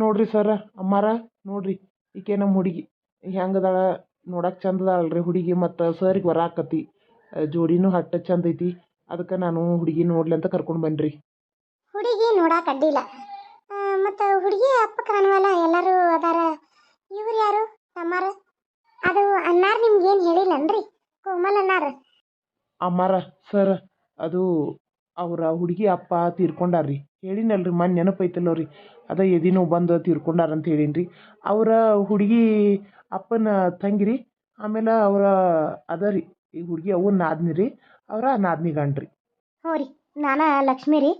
ನೋಡ್ರಿ ಸರ ಅಮ್ಮಾರ ನೋಡ್ರಿ. ಈಕೆ ನಮ್ಮ ಹುಡುಗಿ. ಹೆಂಗದಾಳ? ನೋಡಕ್ಕೆ ಚಂದ ಅದಾಳಲ್ರಿ ಹುಡುಗಿ ಮತ್ತು ಸರಿಗೆ ಬರಾಕತಿ ಜೋಡಿನೂ ಹಟ್ಟ ಚಂದ ಐತಿ. ಅದಕ್ಕೆ ನಾನು ಹುಡುಗಿ ನೋಡ್ಲಿ ಅಂತ ಕರ್ಕೊಂಡು ಬನ್ರಿ ಹುಡುಗಿ ನೋಡಕ್ಕೆ ಅಡ್ಡಿಲ್ಲ. ಮತ್ತು ಹುಡುಗಿ ಅಪ್ಪ ಕಾಣುವಲ್ಲ ಎಲ್ಲರೂ ಅದಾರ. ಇವ್ರು ಯಾರು? ತಮ್ಮಾರ ಅದು ಅನ್ನಾರ್ ನಿಮ್ಗೇನು ಹೇಳಿಲ್ಲನ್ರಿ? ಕೋಮಲ್ ಅಣ್ಣಾರ? ಅಮ್ಮಾರ ಸರ್ ಅದು ಅವರ ಹುಡುಗಿ ಅಪ್ಪ ತೀರ್ಕೊಂಡಾರ್ರಿ. ಹೇಳಿನಲ್ರಿ ಮನ್ ನೆನಪೈತಲ್ಲ ರೀ ಅದ ಎದಿನೋ ಬಂದು ತೀರ್ಕೊಂಡಾರ ಅಂತ ಹೇಳೀನಿ ರೀ ಅವರ ಹುಡುಗಿ ಅಪ್ಪನ ತಂಗಿರಿ, ಆಮೇಲೆ ಅವರ ಅದ ರೀ ಈ ಹುಡುಗಿ ಅವ್ವನ ನಾದ್ನಿ ರೀ ಅವರ ನಾದ್ನಿ ಗಂಡ ರೀ ಹ್ಞೂ ರೀ, ನಾನು ಲಕ್ಷ್ಮಿ ರೀ.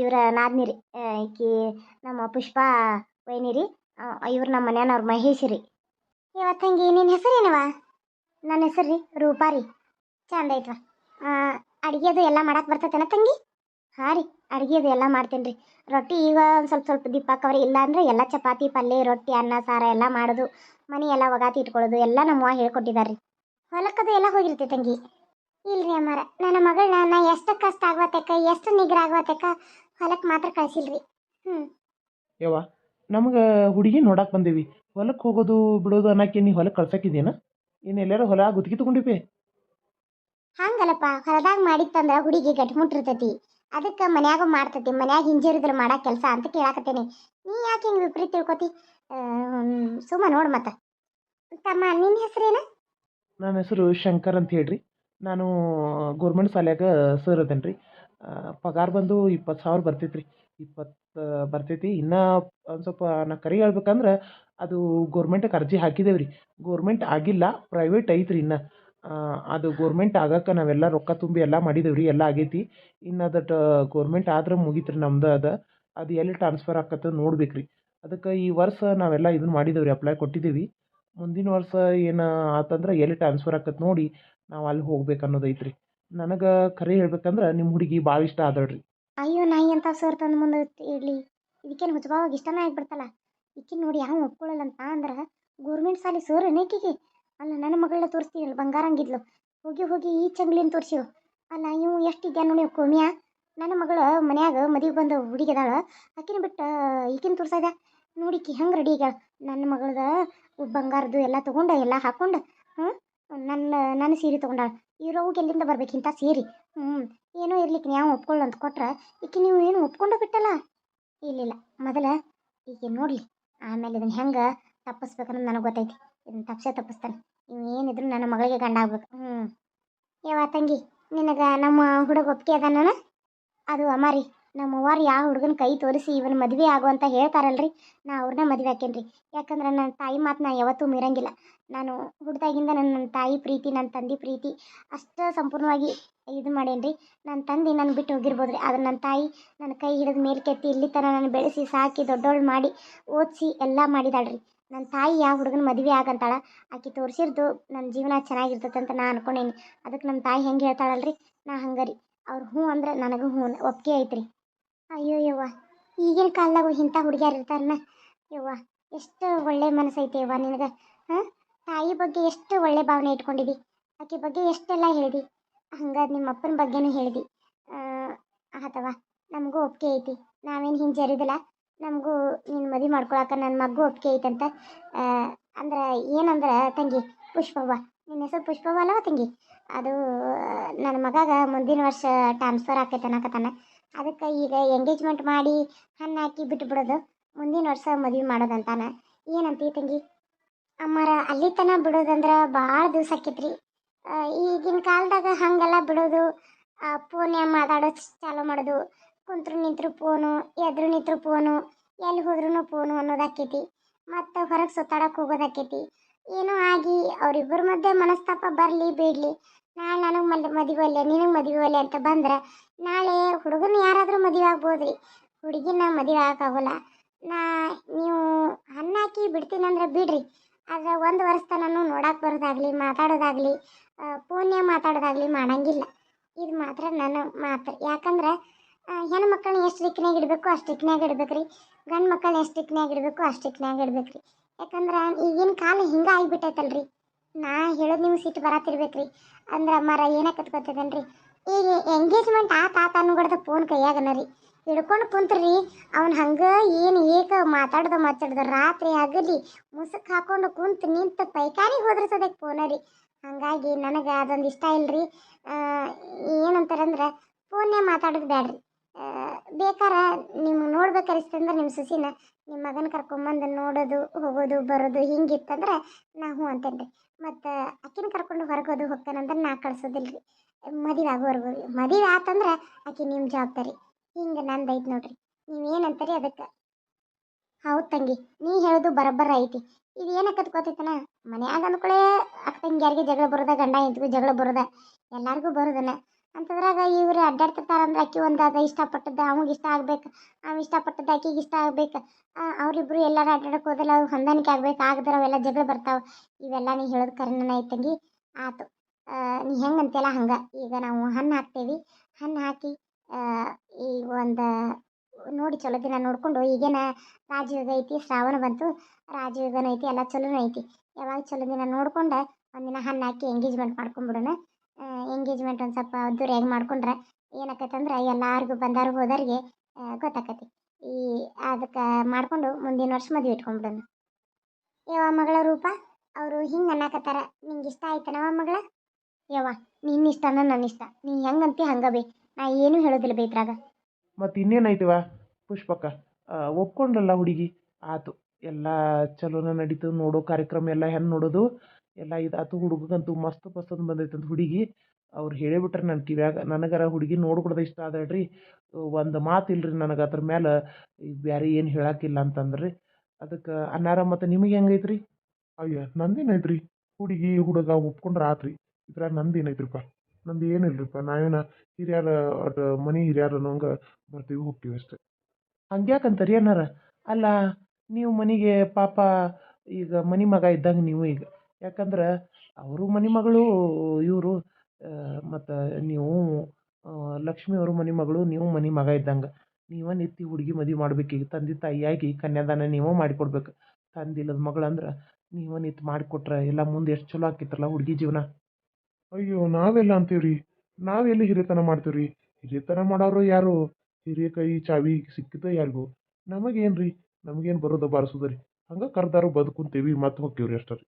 ಇವರ ನಾದ್ನಿ ರೀ. ಈಕಿ ನಮ್ಮ ಪುಷ್ಪ ವೈನಿ ರೀ. ಇವ್ರು ನಮ್ಮ ಮನೆಯವ್ರ ಮಹೇಶ್ ರೀ. ಇವತ್ತಂಗೆ ನಿನ್ನ ಹೆಸರೇನವ? ನನ್ನ ಹೆಸರು ರೀ ರೂಪಾ ರೀ. ಚಂದ ಐತ್ವ. ಅಡುಗೆದು ಎಲ್ಲ ಮಾಡಕ್ಕೆ ಬರ್ತೈತೇನ ತಂಗಿ? ಹಾಂ ರೀ, ಅಡುಗೆದು ಎಲ್ಲ ಮಾಡ್ತೇನೆ ರೀ ರೊಟ್ಟಿ ಈಗ ಒಂದು ಸ್ವಲ್ಪ ಸ್ವಲ್ಪ ದಿಪ್ಪಾಕವ್ರಿ ಇಲ್ಲ ಅಂದರೆ ಎಲ್ಲ ಚಪಾತಿ ಪಲ್ಯ ರೊಟ್ಟಿ, ಅನ್ನ, ಸಾರ ಎಲ್ಲ ಮಾಡೋದು. ಮನೆ ಎಲ್ಲ ಒಗಾತಿ ಇಟ್ಕೊಳ್ಳೋದು, ಎಲ್ಲ ನಮ್ಮವ್ವ ಹೇಳ್ಕೊಟ್ಟಿದ್ದಾರೆ ರೀ ಹೊಲಕ್ಕದು ಎಲ್ಲ ಹೋಗಿರ್ತಿ ತಂಗಿ. ಇಲ್ರಿ ಅಮ್ಮಾರ, ನನ್ನ ಮಗಳನ್ನ ನಾನು ಎಷ್ಟು ಕಷ್ಟ ಆಗ್ವತ್ತಕ್ಕ ಎಷ್ಟು ನಿಗ್ರ ಆಗ್ವತ್ತಕ್ಕ ಹೊಲಕ್ಕೆ ಮಾತ್ರ ಕಳ್ಸಿಲ್ರಿ. ಹ್ಞೂ ಯವ್ವ, ನಮ್ಗೆ ಹುಡುಗಿ ನೋಡಕ್ಕೆ ಬಂದೀವಿ. ಹೊಲಕ್ಕೆ ಹೋಗೋದು, ಬಿಡೋದು ಅನ್ನಕ್ಕೆ ನೀ ಹೊಲಕ್ಕೆ ಕಳ್ಸಕ್ಕಿದೇನ ಇನ್ನು ಹೊಲ ಗುತ್ತಿಗೆ ತೊಗೊಂಡಿಪೆ. ಹಂಗಲ್ಲಪ್ಪ, ಹೊಲದಾಗ ಮಾಡಿತ್ತಂದ್ರ ಹುಡುಗಿ ಗಟ್ಟಿಮುಟ್ಟಿರ್ತೈತಿ ಅದಕ್ಕೆ ಮನ್ಯಾಗ ಮಾಡ್ತೈತಿ, ಮನ್ಯಾಗ ಹಿಂಜರಿದ್ರೆ ಮಾಡೋ ಕೆಲಸ ಅಂತ ಕೇಳಾಕತ್ತೇನೆ. ನೀ ಯಾಕೆ ಹಿಂಗೆ ವಿಪರೀತ ತಿಳ್ಕೊತಿ? ಸುಮ್ಮ ನೋಡು ಮತ್ತೆ. ತಮ್ಮ ನಿನ್ನ ಹೆಸರೇನು? ನನ್ನ ಹೆಸರು ಶಂಕರ್ ಅಂತ ಹೇಳ್ರಿ. ನಾನು ಗೌರ್ಮೆಂಟ್ ಶಾಲ್ಯಾಗ ಸರ್ ಅದೇನಿ ರೀ ಪಗಾರ ಬಂದು ಇಪ್ಪತ್ತು ಸಾವಿರ ಬರ್ತೈತೆ ರೀ ಇಪ್ಪತ್ತು ಬರ್ತೈತಿ. ಇನ್ನೂ ಒಂದು ಸ್ವಲ್ಪ ನಾ ಕರಿ ಹೇಳ್ಬೇಕಂದ್ರೆ ಅದು ಗೌರ್ಮೆಂಟಿಗೆ ಅರ್ಜಿ ಹಾಕಿದ್ದೇವೆ ರೀ ಗೌರ್ಮೆಂಟ್ ಆಗಿಲ್ಲ, ಪ್ರೈವೇಟ್ ಐತ್ರಿ ಇನ್ನು. ಅದು ಗೌರ್ಮೆಂಟ್ ಆಗಕ್ಕೆ ನಾವೆಲ್ಲ ರೊಕ್ಕ ತುಂಬಿ ಎಲ್ಲ ಮಾಡಿದೇವೆ ರೀ ಎಲ್ಲ ಆಗೈತಿ. ಇನ್ನು ಟ ಗೌರ್ಮೆಂಟ್ ಆದ್ರೆ ಮುಗೀತು ರೀ ನಮ್ದು ಅದ. ಅದು ಎಲ್ಲಿ ಟ್ರಾನ್ಸ್ಫರ್ ಆಕತ್ತೆ ನೋಡ್ಬೇಕು ರೀ ಅದಕ್ಕೆ ಈ ವರ್ಷ ನಾವೆಲ್ಲ ಇದನ್ನು ಮಾಡಿದೇವೆ ರೀ ಅಪ್ಲೈ ಕೊಟ್ಟಿದ್ದೀವಿ ಮುಂದಿನ ವರ್ಷ ಏನು ಆತಂದ್ರೆ ಎಲ್ಲಿ ಟ್ರಾನ್ಸ್ಫರ್ ಆಕತ್ತೆ ನೋಡಿ ನಾವು ಅಲ್ಲಿ ಹೋಗ್ಬೇಕು ಅನ್ನೋದು ಐತ್ರಿ. ನನಗೆ ಖರೆ ಹೇಳ್ಬೇಕಂದ್ರೆ ನಿಮ್ಮ ಹುಡುಗಿ ಭಾಳ ಇಷ್ಟ ಆದಳು ರೀ ಅಯ್ಯೋ, ನಾಯಿ ಅಂತ ಸರ್ ತಂದು ಮುಂದೆ ಇಡ್ಲಿ. ಇದಕ್ಕೇನು ಹುಚ್ಚಬಾವಾಗ ಇಷ್ಟನೇ ಆಗ್ಬಿಡ್ತಲ್ಲ. ಈಕಿನ ನೋಡಿ ಯಾವ ಒಪ್ಕೊಳ್ಳಲ್ಲ ಅಂತ ಅಂದ್ರೆ ಗೌರ್ಮೆಂಟ್ ಸಾಲಿ ಸರ್ ಏನೇಕಿಗೆ ಅಲ್ಲ, ನನ್ನ ಮಗಳನ್ನ ತೋರಿಸ್ತೀನಲ್ಲ, ಬಂಗಾರ ಹಂಗಿದ್ಲು ಹೋಗಿ ಹೋಗಿ ಈ ಚಂಗ್ಲಿನ ತೋರಿಸಿವು ಅಲ್ಲ ಇವು ಎಷ್ಟು ಇದ್ಯಾ ನೋಡಿ ಕೋಮಿಯ? ನನ್ನ ಮಗಳು ಮನ್ಯಾಗ ಮದುವೆ ಬಂದ ಹುಡುಗಿದಾಳ ಆಕಿನ ಬಿಟ್ಟು ಈಕಿನ ತೋರ್ಸದ ನೋಡಿಕಿ ಹೆಂಗೆ ರೆಡಿ ಆಗ್ಯಾಳ. ನನ್ನ ಮಗಳದ ಬಂಗಾರದ್ದು ಎಲ್ಲ ತೊಗೊಂಡು, ಎಲ್ಲ ಹಾಕ್ಕೊಂಡು ಹ್ಞೂ ನನ್ನ ನನ್ನ ಸೀರೆ ತೊಗೊಂಡಾಳ. ಇರೋವಾಗ ಎಲ್ಲಿಂದ ಬರ್ಬೇಕು ಇಂಥ ಸೀರೆ? ಹ್ಞೂ ಏನೋ ಇರ್ಲಿಕ್ಕೆ ನೀವು ಒಪ್ಕೊಳ್ಳು ಅಂತ ಕೊಟ್ರೆ, ಈಕೆ ನೀವು ಏನು ಒಪ್ಕೊಂಡು ಬಿಟ್ಟಲ್ಲ? ಇಲ್ಲಿಲ್ಲ ಮೊದಲ ಈಕೆ ನೋಡಲಿ. ಆಮೇಲೆ ಇದನ್ನು ಹೆಂಗೆ ತಪ್ಪಿಸ್ಬೇಕನ್ನೋದು ನನಗೆ ಗೊತ್ತೈತಿ. ಇದನ್ನು ತಪ್ಪಿಸೇ ತಪ್ಪಿಸ್ತಾನೆ. ಏನಿದ್ರು ನನ್ನ ಮಗಳಿಗೆ ಗಂಡ ಆಗ್ಬೇಕು. ಹ್ಞೂ ಯಾವ ತಂಗಿ, ನಿನಗೆ ನಮ್ಮ ಹುಡುಗ ಒಪ್ಪಿಗೆ ಅದಾನ ಅದು ಅಮಾರಿ ನಮ್ಮ ಅವ್ವಾರು ಯಾವ ಹುಡುಗನ ಕೈ ತೋರಿಸಿ ಇವನ್ ಮದುವೆ ಆಗು ಅಂತ ಹೇಳ್ತಾರಲ್ರಿ, ನಾ ಅವ್ರನ್ನ ಮದುವೆ ಹಾಕೇನ್ರಿ. ಯಾಕಂದ್ರೆ ನನ್ನ ತಾಯಿ ಮಾತು ನಾ ಯಾವತ್ತೂ ಮೀರಂಗಿಲ್ಲ. ನಾನು ಹುಡ್ದಾಗಿಂದ ನನ್ನ ನನ್ನ ತಾಯಿ ಪ್ರೀತಿ ನನ್ನ ತಂದೆ ಪ್ರೀತಿ ಅಷ್ಟು ಸಂಪೂರ್ಣವಾಗಿ ಇದು ಮಾಡೇನ್ರಿ. ನನ್ನ ತಂದೆ ನನ್ನ ಬಿಟ್ಟು ಹೋಗಿರ್ಬೋದು ರೀ ಆದ್ರೆ ನನ್ನ ತಾಯಿ ನನ್ನ ಕೈ ಹಿಡಿದು ಮೇಲ್ಕೆತ್ತಿ ಇಲ್ಲಿ ತನಕ ನಾನು ಬೆಳೆಸಿ ಸಾಕಿ ದೊಡ್ಡವಳು ಮಾಡಿ ಓದಿಸಿ ಎಲ್ಲ ಮಾಡಿದಾಳ್ರಿ. ನನ್ನ ತಾಯಿ ಯಾವ ಹುಡುಗನ ಮದುವೆ ಆಗಂತಾಳ, ಆಕೆ ತೋರಿಸಿರ್ದು ನನ್ನ ಜೀವನ ಚೆನ್ನಾಗಿರ್ತೈತೆ ಅಂತ ನಾ ಅನ್ಕೊಂಡೇನಿ. ಅದಕ್ಕೆ ನಮ್ಮ ತಾಯಿ ಹೆಂಗೆ ಹೇಳ್ತಾಳಲ್ರಿ? ನಾ ಹಂಗರಿ. ಅವ್ರು ಹ್ಞೂ ಅಂದ್ರೆ ನನಗೂ ಹ್ಞೂ ಒಪ್ಪಿಗೆ ಐತ್ರಿ. ಅಯ್ಯೋ ಯವ್ವ, ಈಗಿನ ಕಾಲದಾಗ ಇಂಥ ಹುಡುಗಿಯರು ಇರ್ತಾರನ ಯವ್ವ, ಎಷ್ಟು ಒಳ್ಳೆ ಮನಸ್ಸೈತೆ ಯವ್ವ ನಿನಗೆ, ಹಾಂ? ತಾಯಿ ಬಗ್ಗೆ ಎಷ್ಟು ಒಳ್ಳೆ ಭಾವನೆ ಇಟ್ಕೊಂಡಿದ್ದಿ ಆಕೆ ಬಗ್ಗೆ ಎಷ್ಟೆಲ್ಲ ಹೇಳಿದಿ? ಹಂಗೆ ನಿಮ್ಮ ಅಪ್ಪನ ಬಗ್ಗೆನೂ ಹೇಳಿದಿ. ಆತವ ನಮಗೂ ಒಪ್ಪಿಗೆ ಐತಿ. ನಾವೇನು ಹಿಂಜರಿದಿಲ್ಲ. ನಮಗೂ ನೀನು ಮದುವೆ ಮಾಡ್ಕೊಳಕ್ಕೆ ನನ್ನ ಮಗು ಒಪ್ಪಿಗೆ ಐತಂತ. ಅಂದ್ರೆ ಏನಂದ್ರೆ ತಂಗಿ, ಪುಷ್ಪವ್ವ. ನಿನ್ನ ಹೆಸರು ಪುಷ್ಪವ್ವ ಅಲ್ಲವ ತಂಗಿ? ಅದು ನನ್ನ ಮಗಾಗ ಮುಂದಿನ ವರ್ಷ ಟ್ರಾನ್ಸ್ಫರ್ ಆಕೈತೆ ಅನ್ನಕತ್ತಾನ. ಅದಕ್ಕೆ ಈಗ ಎಂಗೇಜ್ಮೆಂಟ್ ಮಾಡಿ ಹಣ್ಣು ಹಾಕಿ ಬಿಟ್ಟು ಬಿಡೋದು ಮುಂದಿನ ವರ್ಷ ಮದುವೆ ಮಾಡೋದಂತಾನೆ. ಏನಂತೀ ತಂಗಿ? ಅಮ್ಮಾರ ಅಲ್ಲಿ ತನ ಬಿಡೋದಂದ್ರೆ ಭಾಳ ದಿವ್ಸ ಆಕೈತ್ರಿ. ಈಗಿನ ಕಾಲದಾಗ ಹಾಗೆಲ್ಲ ಬಿಡೋದು ಫೋನ್ಯಾಗ ಮಾತಾಡೋ ಚಾಲೂ ಮಾಡೋದು ಕುಂತ್ರು ನಿಂತರು ಫೋನು ಎದ್ರು ನಿಂತರು ಫೋನು ಎಲ್ಲಿ ಹೋದ್ರೂ ಫೋನು ಅನ್ನೋದಾಕೈತಿ ಮತ್ತು ಹೊರಗೆ ಸುತ್ತಾಡಕ್ಕೆ ಹೋಗೋದಾಕೈತಿ ಏನೋ ಆಗಿ ಅವರಿಬ್ಬರ ಮಧ್ಯೆ ಮನಸ್ತಾಪ ಬರಲಿ ಬಿಡಲಿ. ನಾಳೆ ನನಗೆ ಮಲ್ ಮದುವೆ ಒಲ್ಲೆ ನಿನಗೆ ಮದುವೆ ಒಲ್ಲೆ ಅಂತ ಬಂದ್ರೆ ನಾಳೆ ಹುಡುಗನ ಯಾರಾದರೂ ಮದುವೆ ಆಗ್ಬೋದು ರೀ ಹುಡುಗಿನ ಮದುವೆ ಆಗೋಕ್ಕಾಗೋಲ್ಲ. ನಾ, ನೀವು ಹಣ್ಣು ಹಾಕಿ ಬಿಡ್ತೀನಂದ್ರೆ ಬಿಡ್ರಿ. ಆದ್ರೆ ಒಂದು ವರ್ಷ ನಾನು ನೋಡಕ್ಕೆ ಬರೋದಾಗಲಿ, ಮಾತಾಡೋದಾಗಲಿ ಫೋನ್ಯಾಗ ಮಾತಾಡೋದಾಗಲಿ ಮಾಡಂಗಿಲ್ಲ. ಇದು ಮಾತ್ರ ನನ್ನ ಮಾತು. ಯಾಕಂದ್ರೆ ಹೆಣ್ಣು ಮಕ್ಕಳನ್ನ ಎಷ್ಟು ದಿಕ್ಕಿನಾಗ ಇಡಬೇಕು, ಅಷ್ಟು ದಿಕ್ಕಿನಾಗ ಇಡ್ಬೇಕು ರೀ ಗಂಡು ಮಕ್ಕಳನ್ನ ಎಷ್ಟು ದಿಕ್ಕಿನಾಗ ಇಡಬೇಕು, ಅಷ್ಟು ದಿಕ್ಕಿನಾಗ ಇಡ್ಬೇಕು ರೀ ಯಾಕಂದ್ರೆ ಈಗಿನ ಕಾಲ ಹಿಂಗೆ ಆಗಿಬಿಟ್ಟೈತಲ್ರಿ. ನಾ ಹೇಳೋದು ನಿಮ್ಗೆ ಸಿಟ್ಟು ಬರತ್ತಿರ್ಬೇಕು ರೀ ಅಂದ್ರೆ ಅಮ್ಮಾರ ಏನಕ್ಕೆ ರೀ ಈಗ ಎಂಗೇಜ್ಮೆಂಟ್ ಆತ ಆತ ಅನ್ಗಡ್ದ ಫೋನ್ ಕೈಯಾಗನ ರೀ. ಹಿಡ್ಕೊಂಡು ಕುಂತ್ರಿ, ಅವ್ನು ಹಂಗೆ ಏನು ಏಕ ಮಾತಾಡ್ದ ಮಾತಾಡ್ದ ರಾತ್ರಿ ಆಗಲಿ ಮುಸುಕ್ ಹಾಕೊಂಡು ಕುಂತು ನಿಂತು ಪೈಕಾರಿಗೆ ಹೋದ್ರೆ ಸದಕ್ಕೆ ಫೋನ ರೀ. ಹಾಗಾಗಿ ನನಗೆ ಅದೊಂದು ಇಷ್ಟ ಇಲ್ರಿ. ಏನಂತಾರಂದ್ರೆ ಫೋನ್ನೇ ಮಾತಾಡೋದು ಬೇಡ್ರಿ ಬೇಕಾರ ನಿಮ್ಗೆ ನೋಡ್ಬೇಕು ಅನಿಸ್ತಂದ್ರೆ ನಿಮ್ಮ ಸೊಸಿನ ನಿಮ್ಮ ಮಗನ ಕರ್ಕೊಂಬಂದು ನೋಡೋದು, ಹೋಗೋದು, ಬರೋದು ಹಿಂಗಿತ್ತಂದ್ರೆ ನಾ ಹ್ಞೂ ಅಂತೇನೆ ರೀ ಮತ್ತು ಆಕಿನ ಕರ್ಕೊಂಡು ಹೊರಗೋದು ಹೋಗ್ತಾನಂದ್ರೆ ನಾ ಕಳ್ಸೋದಿಲ್ಲ ರೀ ಮದುವೆ ಆಗೋವರೆಗೂ ರೀ ಮದುವೆ ಆತಂದ್ರೆ ಆಕಿ ನಿಮ್ಮ ಜವಾಬ್ದಾರಿ. ಹಿಂಗೆ ನಂದು ಐತೆ ನೋಡ್ರಿ. ನೀವು ಏನಂತೀರಿ ಅದಕ್ಕೆ? ಹೌದು ತಂಗಿ, ನೀ ಹೇಳೋದು ಬರೋಬ್ಬರ ಐತಿ. ಇದು ಏನಕ್ಕತ್ ಗೊತ್ತೈತನ? ಮನ್ಯಾಗ ಅಂದ್ಕೊಳ್ಳೆ ಅಕ್ಕ ತಂಗಿಯಾರಿಗೆ ಜಗಳ ಬರೋದ, ಗಂಡ ಹೆಂಡತಿಗೂ ಜಗಳ ಬರೋದ, ಎಲ್ಲರಿಗೂ ಬರೋದನ್ನ ಅಂತದ್ರಾಗ ಇವ್ರು ಅಡ್ಡಾಡ್ತಿರ್ತಾರಂದ್ರೆ ಆಕಿ ಒಂದು ಅದ ಇಷ್ಟಪಟ್ಟದ್ದು, ಅವ್ನಿಗೆ ಇಷ್ಟ ಆಗ್ಬೇಕು ಅವ ಇಷ್ಟಪಟ್ಟದ್ದು ಆಕಿಗೆ ಇಷ್ಟ ಆಗ್ಬೇಕು. ಅವರಿಬ್ರು ಎಲ್ಲರೂ ಅಡ್ಡಾಡಕ್ಕೆ ಹೋದಲ್ಲ ಅವು ಹೊಂದಾಣಿಕೆ ಆಗ್ಬೇಕು, ಆಗದ್ರೆ ಅವೆಲ್ಲ ಜಗಳ ಬರ್ತಾವೆ. ಇವೆಲ್ಲ ನೀ ಹೇಳೋದು ಕರೆನ ಐತಂಗಿ ಆತು. ನೀ ಹೆಂಗೆ ಅಂತೆಲ್ಲ ಹಂಗೆ? ಈಗ ನಾವು ಹಣ್ಣು ಹಾಕ್ತೇವಿ. ಹಣ್ಣು ಹಾಕಿ ಈ ಒಂದು ನೋಡಿ ಚಲೋ ದಿನ ನೋಡಿಕೊಂಡು ಈಗೇನ ರಾಜಯುಗ ಐತಿ, ಶ್ರಾವಣ ಬಂತು. ರಾಜಯುಗನ ಐತಿ, ಎಲ್ಲ ಚಲೋನೂ ಐತಿ. ಯಾವಾಗ ಚಲೋ ದಿನ ನೋಡ್ಕೊಂಡು ಒಂದಿನ ಹಣ್ಣು ಹಾಕಿ ಎಂಗೇಜ್ಮೆಂಟ್ ಮಾಡ್ಕೊಂಬಿಡೋಣ. ಎಂಗೇಜ್ಮೆಂಟ್ ಒಂದು ಸ್ವಲ್ಪ ಅದ್ದೂರಿಯಾಗಿ ಮಾಡ್ಕೊಂಡ್ರೆ ಏನಾಕೈತಂದ್ರೆ ಎಲ್ಲಾರಿಗೂ ಬಂದವ್ರಿಗೆ ಹೋದವ್ರಿಗೆ ಗೊತ್ತಾಕತಿ. ಈ, ಅದಕ್ಕೆ ಮಾಡ್ಕೊಂಡು ಮುಂದಿನ ವರ್ಷ ಮದುವೆ ಇಟ್ಕೊಂಡ್ಬಿಡೋಣ ಯವ್ವ ಮಗಳ ರೂಪ, ಅವರು ಹಿಂಗೆ ಅನ್ನಾಕತ್ತಾರ. ನಿಂಗೆ ಇಷ್ಟ ಆಯ್ತನವ ಮಗಳ? ಯವ್ವ ನಿನ್ನ ಇಷ್ಟನ ನನ್ನ ಇಷ್ಟ. ನೀ ಹೆಂಗಂತಿ ಹಂಗ ಬೇ. ನಾ ಏನು ಹೇಳೋದಿಲ್ಲ ಬೇ ಇದ್ರಾಗ. ಮತ್ತು ಇನ್ನೇನಾಯ್ತವ ಪುಷ್ಪಕ್ಕ ಒಪ್ಕೊಂಡ್ರಲ್ಲ ಹುಡುಗಿ? ಆತು, ಎಲ್ಲ ಚಲೋನ ನಡೀತು, ನೋಡೋ ಕಾರ್ಯಕ್ರಮ ಎಲ್ಲ ಹೆಂಗೆ ನೋಡೋದು? ಎಲ್ಲ ಇದಾತು ಹುಡುಗಗಂತೂ ಮಸ್ತ್ ಪಸಂದ್ ಬಂದೈತಂತ ಹುಡುಗಿ. ಅವ್ರು ಹೇಳೇ ಬಿಟ್ರೆ ನನ್ನ ಕಿವ್ಯಾಗ, ನನಗರ ಹುಡುಗಿ ನೋಡ್ಕೊಡ್ದ ಇಷ್ಟ ಅದಳ್ರಿ ಒಂದು ಮಾತು ಇಲ್ರಿ ನನಗೆ ಅದ್ರ ಮೇಲೆ ಬೇರೆ ಏನು ಹೇಳಕ್ಕಿಲ್ಲ ಅಂತಂದ್ರಿ. ಅದಕ್ಕೆ ಅನ್ನಾರ, ಮತ್ತು ನಿಮಗೆ ಹೆಂಗೈತ್ರಿ ಅಯ್ಯ ನಂದೇನೈತ್ರಿ ಹುಡುಗಿ, ಹುಡುಗ ಒಪ್ಕೊಂಡ್ರೆ ಆತ್ರಿ ಇದ್ರಾಗ ನಂದೇನೈತ್ರಿಪ್ಪ ನಂದು ಏನಿಲ್ಲರಿಪ್ಪ ನಾವೇನ ಹಿರಿಯರ ಮನೆ ಹಿರಿಯರ ಅನ್ನೋಂಗೆ ಬರ್ತೀವಿ, ಹೋಗ್ತೀವಿ ಅಷ್ಟೆ. ಹಂಗ್ಯಾಕಂತಾರಿ ಅನ್ನಾರ? ಅಲ್ಲ, ನೀವು ಮನೆಗೆ ಪಾಪ, ಈಗ ಮನೆ ಮಗ ಇದ್ದಂಗೆ ನೀವು ಈಗ ಯಾಕಂದ್ರೆ ಅವರು ಮನೆ ಮಗಳು ಇವರು ಮತ್ತು ನೀವು ಲಕ್ಷ್ಮಿ ಅವರು ಮನೆ ಮಗಳು ನೀವು ಮನೆ ಮಗ ಇದ್ದಂಗೆ. ನೀವೇ ನಿತ್ತಿ ಹುಡುಗಿ ಮದುವೆ ಮಾಡ್ಬೇಕು ಈಗ ತಂದೆ ತಾಯಿಯಾಗಿ ಕನ್ಯಾದಾನ ನೀವು ಮಾಡಿಕೊಡ್ಬೇಕು. ತಂದಿಲ್ಲದ ಮಗಳು ಅಂದ್ರೆ ನೀವೇ ಮಾಡಿ ಮಾಡಿಕೊಟ್ರೆ ಎಲ್ಲ ಮುಂದೆ ಎಷ್ಟು ಚಲೋ ಆಕಿತ್ತಲ್ಲ ಹುಡುಗಿ ಜೀವನ. ಅಯ್ಯೋ, ನಾವೆಲ್ಲ ಅಂತೀವ್ರಿ? ನಾವೆಲ್ಲಿ ಹಿರಿತನ ಮಾಡ್ತೀವ್ರಿ? ಹಿರಿತನ ಮಾಡೋರು ಯಾರು? ಹಿರಿಯ ಕೈ, ಚಾವಿ ಸಿಕ್ಕಿದ ಯಾರಿಗೂ? ನಮಗೇನ್ರಿ? ನಮಗೇನು ಬರೋದು ಬಾರಿಸೋದ್ರಿ ಹಂಗೆ ಕರ್ದಾರು ಬದುಕುಂತೀವಿ ಮತ್ತೆ ಹೋಗ್ತೀವ್ರಿ ಅಷ್ಟೇ ರೀ.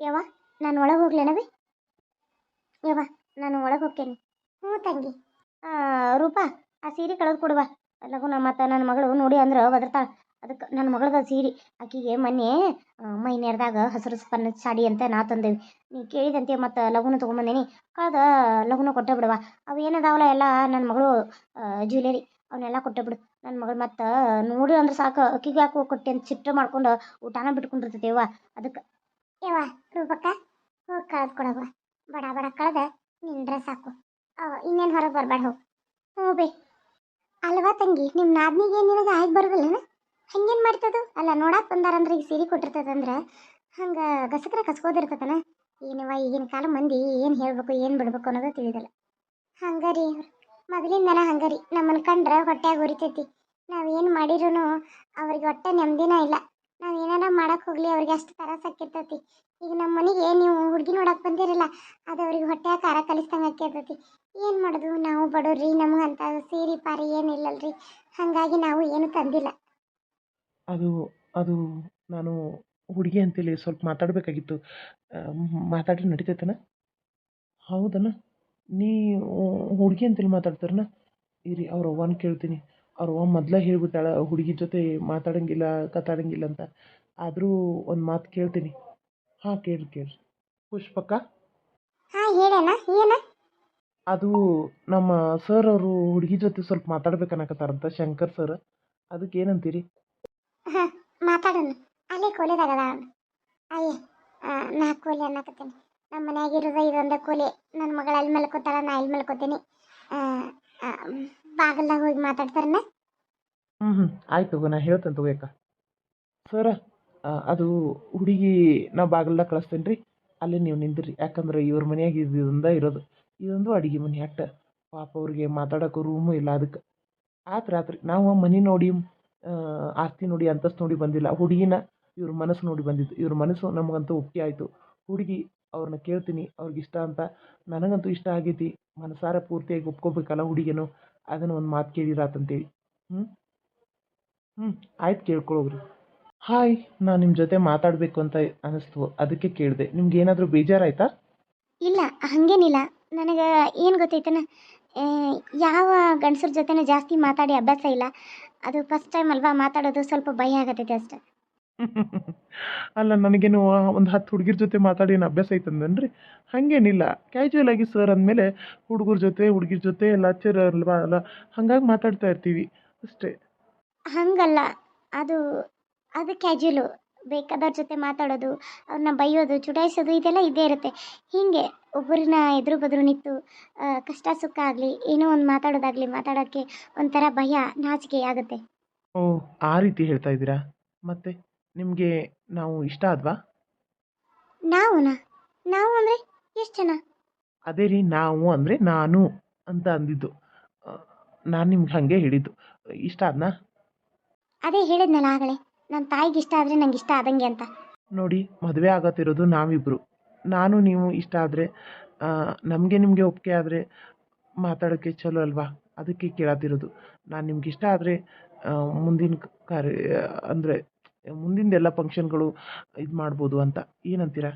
ಯವ್ವ, ನಾನು ಒಳಗೆ ಹೋಗ್ಲೇನವಿ ಯವ್ವ, ನಾನು ಒಳಗೆ ಹೋಗ್ತೇನೆ. ಹ್ಞೂ ತಂಗಿ. ರೂಪಾ, ಆ ಸೀರೆ ಕಳೆದು ಕೊಡುವ ನಮ್ಮ ಮತ್ತು ನನ್ನ ಮಗಳು ನೋಡಿ ಅಂದ್ರೆ ಒದರ್ತಾಳೆ. ಅದಕ್ಕೆ ನನ್ನ ಮಗಳದ ಸೀರೆ, ಆಕಿಗೆ ಮೊನ್ನೆ ಮೈನೇರ್ದಾಗ ಹಸಿರು ಸ್ಪನ್ನ ಸಾಡಿ ಅಂತ ನಾ ತಂದೇವಿ. ನೀ ಕೇಳಿದಂತೆ ಮತ್ತು ಲಘುನ ತೊಗೊಂಬಂದೇನಿ ಕಳೆದ ಲಘುನ ಕೊಟ್ಟೆ ಬಿಡುವ ಅವು ಏನದಾವಲ್ಲ ಎಲ್ಲ ನನ್ನ ಮಗಳು ಜ್ಯುವೆಲರಿ ಅವನ್ನೆಲ್ಲ ಕೊಟ್ಟೆ ಬಿಡು. ನನ್ನ ಮಗಳು ಮತ್ತು ನೋಡಿ ಅಂದ್ರೆ ಸಾಕು. ಅಕ್ಕಿಗೆ ಯಾಕೆ ಕೊಟ್ಟೆ ಅಂತ ಸಿಟ್ಟು ಮಾಡ್ಕೊಂಡು ಊಟನ ಬಿಟ್ಕೊಂಡಿರ್ತೈತೆ ಯವ್ವ. ಅದಕ್ಕೆ ಯವ್ವ, ರೂಪಕ್ಕ? ಹೋಗಿ ಕಳೆದು ಕೊಡವ ಬಡ ಬಡ, ಕಳೆದ, ನಿಂದ್ರೆ ಸಾಕು. ಇನ್ನೇನು ಹೊರಗೆ ಬರಬೇಡ ಹೋಗಿ. ಹ್ಞೂ ಬೇ. ಅಲ್ವಾ ತಂಗಿ ನಿಮ್ಮ ನಾದ್ನಿಗೆ ನಿನಗೆ ಆಗಿ ಬರೋದಿಲ್ಲನ? ಹಂಗೇನು ಮಾಡ್ತದು? ಅಲ್ಲ ನೋಡಕ್ಕೆ ಬಂದಾರಂದ್ರೆ ಈಗ ಸೀರೆ ಕೊಟ್ಟಿರ್ತದಂದ್ರೆ ಹಂಗೆ ಗಸಕ್ರೆ ಕಸ್ಕೋದಿರ್ತದನ ಏನವ ಈಗಿನ ಕಾಲ ಮಂದಿ ಏನು ಹೇಳಬೇಕು, ಏನು ಬಿಡ್ಬೇಕು ಅನ್ನೋದು ತಿಳಿದಿಲ್ಲ. ಹಂಗಾರಿ ಮೊದಲಿಂದನ ಹಂಗಾರಿ. ನಮ್ಮನ್ನು ಕಂಡ್ರೆ ಹೊಟ್ಟೆಯಾಗ ಉರಿತೈತಿ. ನಾವೇನು ಮಾಡಿರೂ ಅವ್ರಿಗೆ ಹೊಟ್ಟೆ ನೆಮ್ಮದಿನ ಇಲ್ಲ. ನಾವು ಏನಾರ ಮಾಡಕ್ಕೆ ಹೋಗ್ಲಿ, ಅವ್ರಿಗೆ ಅಷ್ಟು ತರಸಾಕಿರ್ತೈತಿ ಈಗ ನಮ್ಮ ಮನೆಗೆ ನೀವು ಹುಡುಗಿ ನೋಡಕ್ಕೆ ಬಂದಿರಲ್ಲ, ಅದು ಅವ್ರಿಗೆ ಹೊಟ್ಟೆ ಖಾರ ಕಲಿಸ್ದಂಗೆ ಆಕಿರ್ತೈತಿ ಏನು ಮಾಡೋದು? ನಾವು ಬಡವ್ರಿ ಅಂತ ಸೀರಿ ಪಾರಿ ಏನಿಲ್ಲಲ್ರಿ ಹಾಗಾಗಿ ನಾವು ಏನು ತಂದಿಲ್ಲ. ಅದು ಅದು ನಾನು ಹುಡುಗಿ ಅಂತೇಳಿ ಸ್ವಲ್ಪ ಮಾತಾಡಬೇಕಾಗಿತ್ತು. ಮಾತಾಡಿ ನಡೀತೈತನ? ಹೌದನ? ನೀ ಹುಡುಗಿ ಅಂತೇಳಿ ಮಾತಾಡ್ತಾರನ? ಇರಿ, ಅವ್ರ ಅವ್ವನ ಕೇಳ್ತೀನಿ. ಅವ್ರ ಅವ್ವ ಮೊದಲೇ ಹೇಳ್ಬಿಟ್ಟಾಳ ಹುಡುಗಿ ಜೊತೆ ಮಾತಾಡಂಗಿಲ್ಲ ಕತಾಡಂಗಿಲ್ಲ ಅಂತ. ಆದರೂ ಒಂದು ಮಾತು ಕೇಳ್ತೀನಿ. ಹಾಂ ಕೇಳಿ ಕೇಳಿ ಪುಷ್ಪಕ್ಕ? ಹಾಂ ಹೇಳಣ್ಣ ಏನ? ಅದು ನಮ್ಮ ಸರ್ ಅವರು ಹುಡುಗಿ ಜೊತೆ ಸ್ವಲ್ಪ ಮಾತಾಡ್ಬೇಕನ್ನಕತ್ತಾರಂತ ಶಂಕರ್ ಸರ್ ಅದಕ್ಕೆ ಏನಂತೀರಿ? ಹಾಂ ಮಾತಾಡೋಣ. ಅಲ್ಲೇ ಕೋಲಿದಾಗ ಅದ ಅಯ್ಯ ನಾ ಕೋಲಿ ಅನ್ನಕತ್ತೀನಿ. ನಮ್ಮ ಮನ್ಯಾಗಿರೋದ ಇದೊಂದ ಕೋಲಿ. ನನ್ನ ಮಗಳ ಅಲ್ಲಿ ಮಲ್ಕೋತಾಳ ನಾ ಇಲ್ಲಿ ಮಲ್ಕೋತೀನಿ. ಬಾಗಲ್ದಾಗ ಹೋಗಿ ಮಾತಾಡ್ತಾರಣ್ಣ ಹ್ಞೂ ಹ್ಞೂ ಆಯ್ತು ತಗೋ, ನಾ ಹೇಳ್ತೇನೆ ತಗೋ ಅಕ್ಕ. ಸರ ಅದು ಹುಡುಗಿ ನಾ ಬಾಗಲ್ದಾಗ ಕಳಿಸ್ತೇನೆ ರೀ ಅಲ್ಲಿ ನೀವು ನಿಂದಿರಿ. ಯಾಕಂದ್ರೆ ಇವ್ರ ಮನ್ಯಾಗ ಇದೊಂದ ಇರೋದು. ಇದೊಂದು ಅಡುಗೆ ಮನೆ ಅಟ್ಟ. ಪಾಪ ಅವ್ರಿಗೆ ಮಾತಾಡೋಕೆ ರೂಮು ಇಲ್ಲ ಅದಕ್ಕೆ ಆತು ರಾತ್ರಿ, ನಾವು ಮನೆ ನೋಡಿ ಆಸ್ತಿ ನೋಡಿ, ಅಂತಸ್ತು ನೋಡಿ ಬಂದಿಲ್ಲ. ಹುಡುಗಿನ ಇವ್ರ ಮನಸ್ಸು ನೋಡಿ ಬಂದಿದ್ದು. ಇವ್ರ ಮನಸ್ಸು ನಮಗಂತೂ ಒಪ್ಪಿಗೆ ಆಯಿತು. ಹುಡುಗಿ ಅವ್ರನ್ನ ಕೇಳ್ತೀನಿ. ಅವ್ರಿಗೆ ಇಷ್ಟ ಅಂತ. ನನಗಂತೂ ಇಷ್ಟ ಆಗೈತಿ. ಮನಸಾರ ಪೂರ್ತಿಯಾಗಿ ಒಪ್ಕೋಬೇಕಲ್ಲ ಹುಡುಗಿನು. ಅದನ್ನು ಒಂದು ಮಾತು ಕೇಳಿರಾತಂತೇಳಿ. ಹ್ಞೂ ಹ್ಞೂ ಆಯ್ತು ಕೇಳ್ಕೊಳೋಗ್ರಿ. ಹಾಯ್, ನಾನು ನಿಮ್ಮ ಜೊತೆ ಮಾತಾಡಬೇಕು ಅಂತ ಅನಿಸ್ತು. ಅದಕ್ಕೆ ಕೇಳಿದೆ. ನಿಮ್ಗೆ ಏನಾದರೂ ಬೇಜಾರಾಯ್ತಾ? ಇಲ್ಲ, ಹಾಗೇನಿಲ್ಲ. ನನಗೆ ಏನು ಗೊತ್ತೈತನ? ಯಾವ ಗಂಡಸ್ರ ಜೊತೆನೇ ಜಾಸ್ತಿ ಮಾತಾಡಿ ಅಭ್ಯಾಸ ಇಲ್ಲ. ಅದು ಫಸ್ಟ್ ಟೈಮ್ ಅಲ್ವಾ ಮಾತಾಡೋದು? ಸ್ವಲ್ಪ ಭಯ ಆಗತೈತೆ ಅಷ್ಟೆ. ಅಲ್ಲ ನನಗೇನು ಒಂದು ಹತ್ತು ಹುಡುಗಿರ ಜೊತೆ ಮಾತಾಡಿ ಏನು ಅಭ್ಯಾಸ ಐತಂದನ್ರಿ ಹಾಗೇನಿಲ್ಲ. ಕ್ಯಾಶುವಲ್ ಆಗಿ ಸರ್ ಅಂದಮೇಲೆ ಹುಡುಗರ ಜೊತೆ ಹುಡುಗಿರ ಜೊತೆ ಎಲ್ಲ ಅಲ್ವಾ ಅಲ್ಲ ಹಂಗಾಗಿ ಮಾತಾಡ್ತಾ ಇರ್ತೀವಿ. ಅಷ್ಟೇ. ಹಂಗಲ್ಲ. ಅದು ಅದು ಕ್ಯಾಜುವಲು ಬೇಕಾದವ್ರ ಜೊತೆ ಮಾತಾಡೋದು ಅವ್ರನ್ನ ಬೈಯೋದು ಚುಡಾಯಿಸೋದು ಇದೆಲ್ಲ ಇದ್ದೇ ಇರುತ್ತೆ. ಹೀಗೆ ಒಬ್ಬರನ್ನ ಎದುರು ಬದುರು ನಿಂತು ಆ, ಕಷ್ಟ ಸುಖ ಆಗಲಿ ಏನೋ ಒಂದು ಮಾತಾಡೋದಾಗಲಿ ಮಾತಾಡೋಕ್ಕೆ ಒಂಥರ ಭಯ ನಾಚಿಕೆ ಆಗುತ್ತೆ. ಓ ಆ ರೀತಿ ಹೇಳ್ತಾ ಇದ್ದೀರಾ? ಮತ್ತೆ? ನಿಮಗೆ ನಾವು ಇಷ್ಟ ಆದ್ವಾ? ನಾವುನಾ? ನಾವು ಅಂದರೆ ಎಷ್ಟು ಜನ? ಅದೇ ರೀ ನಾವು ಅಂದರೆ ನಾನು ಅಂತ ಅಂದಿದ್ದು. ನಾನು ನಿಮ್ಗೆ ಹಾಗೆ ಹೇಳಿದ್ದು. ಇಷ್ಟ ಆದ್ನಾ? ಅದೇ ಹೇಳಿದ್ನಲ್ಲ ಆಗಲೇ. ನನ್ನ ತಾಯಿಗೆ ಇಷ್ಟ ಆದರೆ ನಂಗೆ ಇಷ್ಟ ಆದಂಗೆ ಅಂತ. ನೋಡಿ ಮದುವೆ ಆಗತ್ತಿರೋದು ನಾವಿಬ್ಬರು ನಾನು ನೀವು ಇಷ್ಟ ಆದರೆ ನಮಗೆ ನಿಮಗೆ ಒಪ್ಪಿಗೆ ಆದರೆ ಮಾತಾಡೋಕ್ಕೆ ಚಲೋ ಅಲ್ವಾ? ಅದಕ್ಕೆ ಕೇಳತ್ತಿರೋದು. ನಾನು ನಿಮ್ಗೆ ಇಷ್ಟ ಆದರೆ ಮುಂದಿನ ಕಾರ್ಯ ಅಂದರೆ ಮುಂದಿಂದೆಲ್ಲ ಫಂಕ್ಷನ್ಗಳು ಇದು ಮಾಡ್ಬೋದು ಅಂತ. ಏನಂತೀರಾ?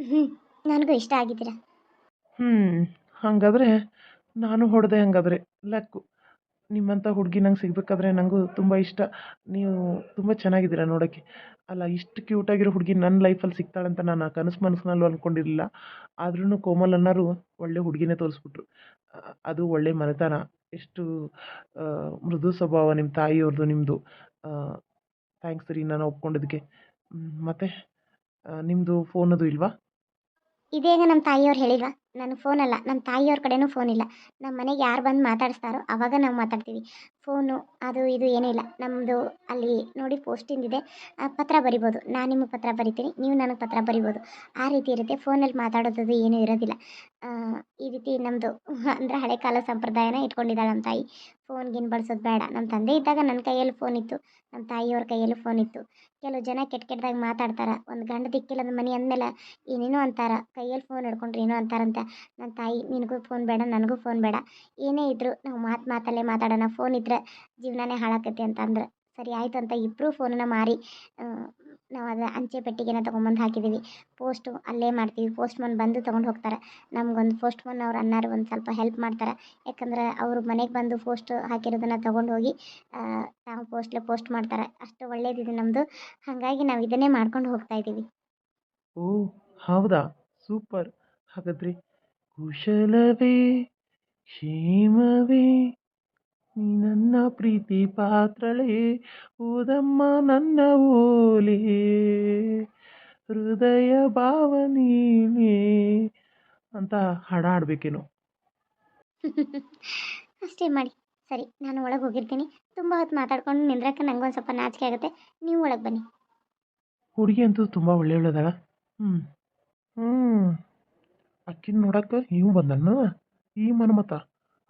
ಹ್ಞೂ ನನಗೂ ಇಷ್ಟ ಆಗಿದ್ದೀರಾ? ಹ್ಞೂ ಹಾಗಾದರೆ ನಾನು ಹೊಡೆದೆ ಹಂಗಾದ್ರೆ. ಲಕ್ಕು ನಿಮ್ಮಂಥ ಹುಡುಗಿ ನಂಗೆ ಸಿಗಬೇಕಾದ್ರೆ ನನಗೂ ತುಂಬ ಇಷ್ಟ. ನೀವು ತುಂಬ ಚೆನ್ನಾಗಿದ್ದೀರ ನೋಡೋಕ್ಕೆ. ಅಲ್ಲ ಇಷ್ಟು ಕ್ಯೂಟಾಗಿರೋ ಹುಡುಗಿ ನನ್ನ ಲೈಫಲ್ಲಿ ಸಿಗ್ತಾಳಂತ ಅಂತ ನಾನು ಕನಸು ಮನಸ್ಸಿನಲ್ಲೂ ಅಂದ್ಕೊಂಡಿರಲಿಲ್ಲ ಆದ್ರೂ ಕೋಮಲ್ ಅನ್ನೋರು ಒಳ್ಳೆ ಹುಡುಗಿನೇ ತೋರಿಸ್ಬಿಟ್ರು. ಅದು ಒಳ್ಳೆ ಮನೆತನ. ಎಷ್ಟು ಮೃದು ಸ್ವಭಾವ ನಿಮ್ಮ ತಾಯಿಯವ್ರದ್ದು ನಿಮ್ಮದು ಥ್ಯಾಂಕ್ಸ್ ರೀ ನಾನು ಒಪ್ಕೊಂಡಿದ್ದಕ್ಕೆ. ಮತ್ತೆ ನಿಮ್ಮದು ಫೋನ್ ಅದು ಇಲ್ವಾ? ಇದೇಗ ನಮ್ಮ ತಾಯಿಯವ್ರು ಹೇಳಿಲ್ವಾ? ನನ್ನ ಫೋನ್ ಅಲ್ಲ ನಮ್ಮ ತಾಯಿಯವ್ರ ಕಡೆನೂ ಫೋನ್ ಇಲ್ಲ. ನಮ್ಮ ಮನೆಗೆ ಯಾರು ಬಂದು ಮಾತಾಡಿಸ್ತಾರೋ ಅವಾಗ ನಾವು ಮಾತಾಡ್ತೀವಿ. ಫೋನು ಅದು ಇದು ಏನೂ ಇಲ್ಲ. ನಮ್ಮದು ಅಲ್ಲಿ ನೋಡಿ ಪೋಸ್ಟಿಂದಿದೆ ಆ, ಪತ್ರ ಬರಿಬೋದು. ನಾನು ನಿಮಗೆ ಪತ್ರ ಬರಿತೀನಿ ನೀವು ನನಗೆ ಪತ್ರ ಬರಿಬೋದು. ಆ ರೀತಿ ಇರುತ್ತೆ. ಫೋನಲ್ಲಿ ಮಾತಾಡೋದು ಏನೂ ಇರೋದಿಲ್ಲ. ಈ ರೀತಿ ನಮ್ಮದು ಅಂದರೆ ಹಳೆ ಕಾಲ ಸಂಪ್ರದಾಯನ ಇಟ್ಕೊಂಡಿದ್ದಾಳೆ ನಮ್ಮ ತಾಯಿ. ಫೋನ್ ಗಿನ್ ಬಳಸೋದು ಬೇಡ. ನಮ್ಮ ತಂದೆ ಇದ್ದಾಗ ನನ್ನ ಕೈಯಲ್ಲಿ ಫೋನ್ ಇತ್ತು. ನಮ್ಮ ತಾಯಿಯವ್ರ ಕೈಯಲ್ಲಿ ಫೋನ್ ಇತ್ತು. ಕೆಲವು ಜನ ಕೆಟ್ಟ ಕೆಟ್ಟದಾಗ ಮಾತಾಡ್ತಾರೆ. ಒಂದು ಗಂಡ ದಿಕ್ಕಿಲ್ಲದ ಮನೆ ಅಂದಮೇಲೆ ಏನೇನೋ ಅಂತಾರ. ಕೈಯಲ್ಲಿ ಫೋನ್ ಹಿಡ್ಕೊಂಡ್ರೆ ಏನೋ ಅಂತಾರಂತ. ನನ್ನ ತಾಯಿ, ನಿನಗೂ ಫೋನ್ ಬೇಡ, ನನಗೂ ಫೋನ್ ಬೇಡ. ಏನೇ ಇದ್ದರೂ ನಾವು ಮಾತು ಮಾತಲ್ಲೇ ಮಾತಾಡೋಣ. ಫೋನ್ ಇದ್ದರೆ ಜೀವನನೇ ಹಾಳಾಕೈತಿ ಅಂತ ಅಂದ್ರೆ. ಸರಿ ಆಯ್ತು ಅಂತ ಇಬ್ಬರೂ ಫೋನನ್ನ ಮಾರಿ ನಾವು ಅದು ಅಂಚೆ ಪೆಟ್ಟಿಗೆನ ತೊಗೊಂಬಂದು ಹಾಕಿದ್ದೀವಿ ಪೋಸ್ಟು ಅಲ್ಲೇ ಮಾಡ್ತೀವಿ. ಪೋಸ್ಟ್ ಮನ್ ಬಂದು ತೊಗೊಂಡು ಹೋಗ್ತಾರೆ. ನಮಗೊಂದು ಪೋಸ್ಟ್ ಮನ್ ಅವ್ರು ಅನ್ನಾರು ಒಂದು ಸ್ವಲ್ಪ ಹೆಲ್ಪ್ ಮಾಡ್ತಾರೆ. ಯಾಕಂದ್ರೆ ಅವರು ಮನೆಗೆ ಬಂದು ಪೋಸ್ಟ್ ಹಾಕಿರೋದನ್ನು ತೊಗೊಂಡು ಹೋಗಿ ತಾವು ಪೋಸ್ಟ್ಲೆ ಪೋಸ್ಟ್ ಮಾಡ್ತಾರೆ. ಅಷ್ಟು ಒಳ್ಳೇದಿದೆ ನಮ್ಮದು ಹಾಗಾಗಿ ನಾವು ಇದನ್ನೇ ಮಾಡ್ಕೊಂಡು ಹೋಗ್ತಾ ಇದ್ದೀವಿ ಓ, ಹೌದಾ? ಸೂಪರ್. ಹಾಗಾದ್ರೆ ಕುಶಲವೇ ಕ್ಷೇಮವೇ ನೀ ನನ್ನ ಪ್ರೀತಿ ಪಾತ್ರಳೇ ಓದಮ್ಮ ನನ್ನ ಓಲಿ ಹೃದಯ ಭಾವನೀನೇ ಅಂತ ಹಾಡ ಹಾಡ್ಬೇಕೇನೋ ಅಷ್ಟೇ ಮಾಡಿ. ಸರಿ ನಾನು ಒಳಗೆ ಹೋಗಿರ್ತೀನಿ. ತುಂಬ ಹೊತ್ತು ಮಾತಾಡ್ಕೊಂಡು ನಿಂದ್ರಕ್ಕೆ ಒಂದು ಸ್ವಲ್ಪ ನಾಚಿಕೆ ಆಗುತ್ತೆ. ನೀವು ಒಳಗೆ ಬನ್ನಿ. ಹುಡುಗಿ ಅಂತೂ ತುಂಬ ಒಳ್ಳೆದಾಗ ಹ್ಞೂ ಹ್ಞೂ ಅಕ್ಕಿನ ನೋಡಕ್ಕೆ ಇವು ಬಂದನು? ಈ ಮನ್ಮತ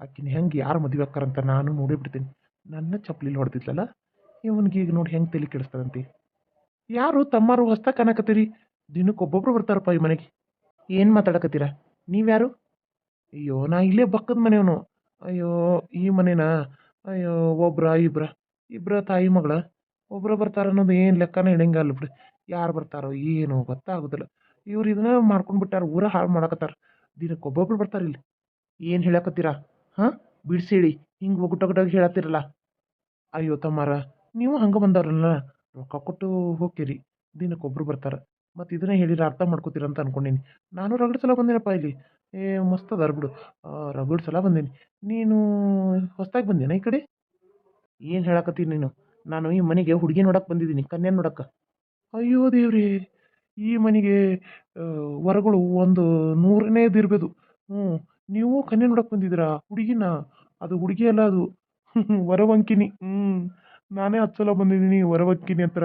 ಆಕಿನ ಹೆಂಗೆ ಯಾರು ಮದುವೆ ಆಕ್ಕಾರಂತ ನಾನು ನೋಡಿ ಬಿಡ್ತೀನಿ ನನ್ನ ಚಪ್ಪಲಿ ಹೊಡೆದಿದ್ಲಲ್ಲ ಇವನ್ಗೆ ಈಗ ನೋಡಿ ಹೆಂಗೆ ತಲೆ ಕೆಡಿಸ್ತಾರಂತೆ. ಯಾರು ತಮ್ಮಾರು ಹೊಸ್ತ ಕನಕತ್ತೀರಿ ದಿನಕ್ಕೆ ಒಬ್ಬೊಬ್ರು ಬರ್ತಾರಪ್ಪ ಈ ಮನೆಗೆ. ಏನು ಮಾತಾಡಕತ್ತೀರ? ನೀವ್ಯಾರು? ಅಯ್ಯೋ, ನಾ ಇಲ್ಲೇ ಬಕ್ಕದ ಮನೆಯವನು. ಅಯ್ಯೋ, ಈ ಮನೆನಾ? ಅಯ್ಯೋ, ಒಬ್ರ, ಇಬ್ರ. ಇಬ್ರ ತಾಯಿ ಮಗಳ. ಒಬ್ರ ಬರ್ತಾರ ಅನ್ನೋದು ಏನು ಲೆಕ್ಕನೇ ಹಿಡಂಗಲ್ಲ ಬಿಡಿ. ಯಾರು ಬರ್ತಾರೋ ಏನು ಗೊತ್ತಾಗೋದಿಲ್ಲ. ಇವ್ರು ಇದನ್ನ ಮಾಡ್ಕೊಂಡು ಬಿಟ್ಟಾರ, ಊರ ಹಾಳು ಮಾಡಕತ್ತಾರ. ದಿನಕ್ಕೆ ಒಬ್ಬೊಬ್ರು ಬರ್ತಾರ ಇಲ್ಲಿ. ಏನು ಹೇಳಕತ್ತೀರಾ? ಹಾಂ? ಬಿಡಿಸಿಡಿ ಹಿಂಗೆ ಒಗಟೊಗಟಾಗಿ ಹೇಳತ್ತೀರಲ್ಲ. ಅಯ್ಯೋ ತಮ್ಮಾರ, ನೀವು ಹಂಗೆ ಬಂದವ್ರಲ್ಲ. ರೊಕ್ಕ ಕೊಟ್ಟು ಹೋಗ್ತೀರಿ. ದಿನಕ್ಕೊಬ್ರು ಬರ್ತಾರ. ಮತ್ತು ಇದನ್ನ ಹೇಳಿರ ಅರ್ಥ ಮಾಡ್ಕೋತೀರ ಅಂತ ಅನ್ಕೊಂಡೀನಿ. ನಾನು ರಗಡ್ ಸಲ ಬಂದೇನಪ್ಪ ಇಲ್ಲಿ. ಏ, ಮಸ್ತ್ ಅದಾರ ಬಿಡು. ರಗಡ್ ಸಲ ಬಂದೀನಿ. ನೀನು ಹೊಸ್ದಾಗಿ ಬಂದೇನ ಈ ಕಡೆ? ಏನು ಹೇಳಕತ್ತೀನಿ ನೀನು? ನಾನು ಈ ಮನೆಗೆ ಹುಡುಗಿ ನೋಡಕ್ಕೆ ಬಂದಿದ್ದೀನಿ ಕನ್ಯಾ ನೋಡಕ್ಕೆ ಅಯ್ಯೋ ದೇವ್ರಿ. ಈ ಮನೆಗೆ ವರಗಳು ಒಂದು ನೂರನೇದು ಇರ್ಬೋದು. ಹ್ಞೂ, ನೀವು ಕನ್ಯೆ ನೋಡಕ್ಕೆ ಬಂದಿದ್ದೀರಾ? ಹುಡುಗಿನ? ಅದು ಹುಡುಗಿ ಅಲ್ಲ ಅದು. ವರವಂಕಿನಿ. ಹ್ಞೂ, ನಾನೇ ಹತ್ತು ಸಲ ಬಂದಿದ್ದೀನಿ ವರವಂಕಿನಿ ಹತ್ರ.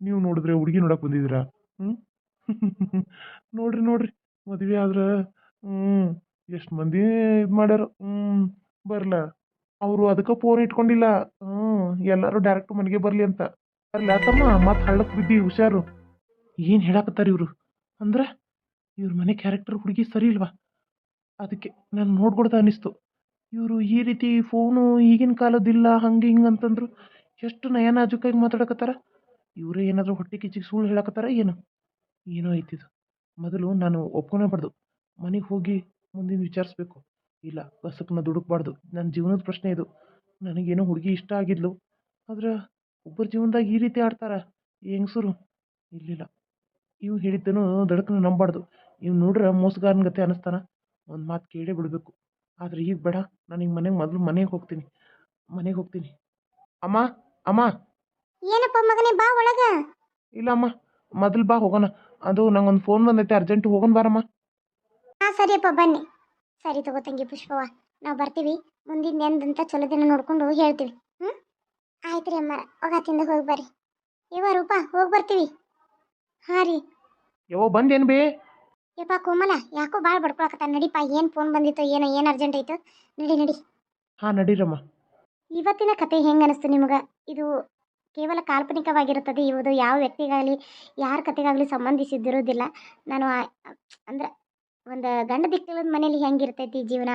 ನೀವು ನೋಡಿದ್ರೆ ಹುಡುಗಿ ನೋಡಕ್ಕೆ ಬಂದಿದ್ದೀರಾ? ಹ್ಞೂ. ನೋಡ್ರಿ ನೋಡ್ರಿ. ಮದುವೆ ಆದ್ರೆ, ಹ್ಞೂ, ಎಷ್ಟು ಮಂದಿ ಇದು ಮಾಡ್ಯಾರ? ಹ್ಞೂ ಬರಲ್ಲ ಅವರು ಅದಕ್ಕೆ ಫೋನ್ ಇಟ್ಕೊಂಡಿಲ್ಲ. ಹ್ಞೂ, ಎಲ್ಲರೂ ಡೈರೆಕ್ಟ್ ಮನೆಗೆ ಬರಲಿ ಅಂತ. ಬರಲ್ಲ ತಮ್ಮ? ಮತ್ತೆ ಹಳ್ಳಕ್ಕೆ ಬಿದ್ದಿ ಹುಷಾರು. ಏನು ಹೇಳಕತ್ತಾರ ಇವರು? ಅಂದ್ರೆ ಇವ್ರ ಮನೆ ಕ್ಯಾರೆಕ್ಟರ್ ಹುಡುಗಿ ಸರಿ ಇಲ್ವಾ? ಅದಕ್ಕೆ ನಾನು ನೋಡ್ಕೊಡ್ತಾ ಅನ್ನಿಸ್ತು. ಇವರು ಈ ರೀತಿ ಫೋನು ಈಗಿನ ಕಾಲದಿಲ್ಲ ಹಂಗೆ ಹಿಂಗೆ ಅಂತಂದ್ರು ಎಷ್ಟು ನಯ ನಾಜುಕಾಗಿ ಮಾತಾಡಕತ್ತಾರ? ಇವರೇ ಏನಾದರೂ ಹೊಟ್ಟೆ ಕಿಚ್ಚಿಗೆ ಸುಳ್ಳು ಹೇಳಕತ್ತಾರ ಏನು? ಏನೋ ಐತಿದು ಮೊದಲು ನಾನು ಒಪ್ಕೊಳಬಾರ್ದು ಮನೆಗೆ ಹೋಗಿ ಮುಂದಿನ ವಿಚಾರಿಸ್ಬೇಕು. ಇಲ್ಲ ಕಸಕ್ನ ದುಡುಕ್ಬಾರ್ದು. ನನ್ನ ಜೀವನದ ಪ್ರಶ್ನೆ ಇದು. ನನಗೇನೋ ಹುಡುಗಿ ಇಷ್ಟ ಆಗಿದ್ಲು. ಆದ್ರೆ ಒಬ್ಬರ ಜೀವನದಾಗ ಈ ರೀತಿ ಆಡ್ತಾರ? ಹೆಂಗಸರು? ಇಲ್ಲಿಲ್ಲ. ಇವು ಹಿಡಿತನು ದಡಕನ ನಂಬಾರ್ದು ಇವ್ನು ನೋಡ್ರೆ ಮೋಸಗಾರನ ಗತೆ ಅನ್ನಿಸ್ತಾನ. ಒಂದು ಮಾತು ಕೇಳೇ ಬಿಡಬೇಕು. ಆದ್ರೆ ಈಗ ಬೇಡ. ನಾನು ಈಗ ಮನೆಗೆ ಮೊದಲು ಮನೆಗೆ ಹೋಗ್ತೀನಿ. ಮನೆಗೆ ಹೋಗ್ತೀನಿ. ಅಮ್ಮ ಅಮ್ಮ. ಏನಪ್ಪ ಮಗನೇ ಬಾ ಒಳಗ. ಇಲ್ಲ ಅಮ್ಮ ಮೊದಲು ಬಾ ಹೋಗೋಣ. ಅದು ನಂಗೊಂದು ಫೋನ್ ಬಂದೈತೆ ಅರ್ಜೆಂಟ್ ಹೋಗೋಣ ಬಾರಮ್ಮ. ಹಾ ಸರಿಯಪ್ಪ ಬನ್ನಿ. ಸರಿ ತಗೋ ತಂಗಿ ಪುಷ್ಪವ ನಾವು ಬರ್ತೀವಿ. ಮುಂದಿನ ಎಂದಂತ ಚಲೋ ದಿನ ನೋಡ್ಕೊಂಡು ಹೇಳ್ತೀವಿ. ಹ್ಞೂ ಆಯ್ತು ರೀ ಅಮ್ಮ ಒಗಾತಿಂದ ಹೋಗಿ ಬರ್ರಿ. ಇವ ರೂಪಾ ಹೋಗಿ ಬರ್ತೀವಿ. ಹಾಂ ರೀ. ಯಾವ ಬಂದೇನು ಬಿ? ಯಪ್ಪ ಕೋಮಲ ಯಾಕೋ ಭಾಳ ಬಡ್ಕೊಳಕತ್ತ ನಡಿಪ ಏನು ಫೋನ್ ಬಂದಿತ್ತು ಏನೋ ಏನು ಅರ್ಜೆಂಟ್ ಐತೋ? ನಡಿ ನಡಿ. ಹಾಂ ನಡೀರಮ್ಮ. ಇವತ್ತಿನ ಕತೆ ಹೆಂಗೆ ಅನಿಸ್ತು ನಿಮಗೆ? ಇದು ಕೇವಲ ಕಾಲ್ಪನಿಕವಾಗಿರುತ್ತದೆ ಇವುದು ಯಾವ ವ್ಯಕ್ತಿಗಾಗಲಿ ಯಾರ ಕತೆಗಾಗಲಿ ಸಂಬಂಧಿಸಿದ್ದಿರೋದಿಲ್ಲ ನಾನು ಅಂದರೆ ಅಂದ್ರೆ ಒಂದು ಗಂಡ ದಿಕ್ಕಲದ ಮನೇಲಿ ಹೆಂಗಿರ್ತೈತಿ ಜೀವನ?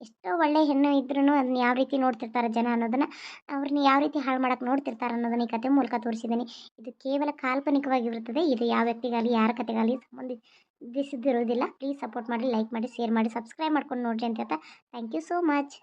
ಎಷ್ಟೋ ಒಳ್ಳೆ ಹೆಣ್ಣು ಇದ್ರೂ ಅದನ್ನ ಯಾವ ರೀತಿ ನೋಡ್ತಿರ್ತಾರೆ ಜನ ಅನ್ನೋದನ್ನು ಅವ್ರನ್ನ ಯಾವ ರೀತಿ ಹಾಳು ಮಾಡಕ್ಕೆ ನೋಡ್ತಿರ್ತಾರೆ ಅನ್ನೋದನ್ನ ಈ ಕತೆ ಮೂಲಕ ತೋರಿಸಿದ್ದೀನಿ ಇದು ಕೇವಲ ಕಾಲ್ಪನಿಕವಾಗಿರುತ್ತದೆ ಇದು ಯಾವ ವ್ಯಕ್ತಿಗಾಗಲಿ, ಯಾರ ಕತೆಗಾಗಲಿ ಸಂಬಂಧಿಸಿದ್ದಿರೋದಿಲ್ಲ ಪ್ಲೀಸ್ ಸಪೋರ್ಟ್ ಮಾಡಿ ಲೈಕ್ ಮಾಡಿ ಶೇರ್ ಮಾಡಿ ಸಬ್ಸ್ಕ್ರೈಬ್ ಮಾಡ್ಕೊಂಡು ನೋಡ್ರಿ ಅಂತ ಹೇಳ್ತಾ ಥ್ಯಾಂಕ್ ಯು ಸೋ ಮಚ್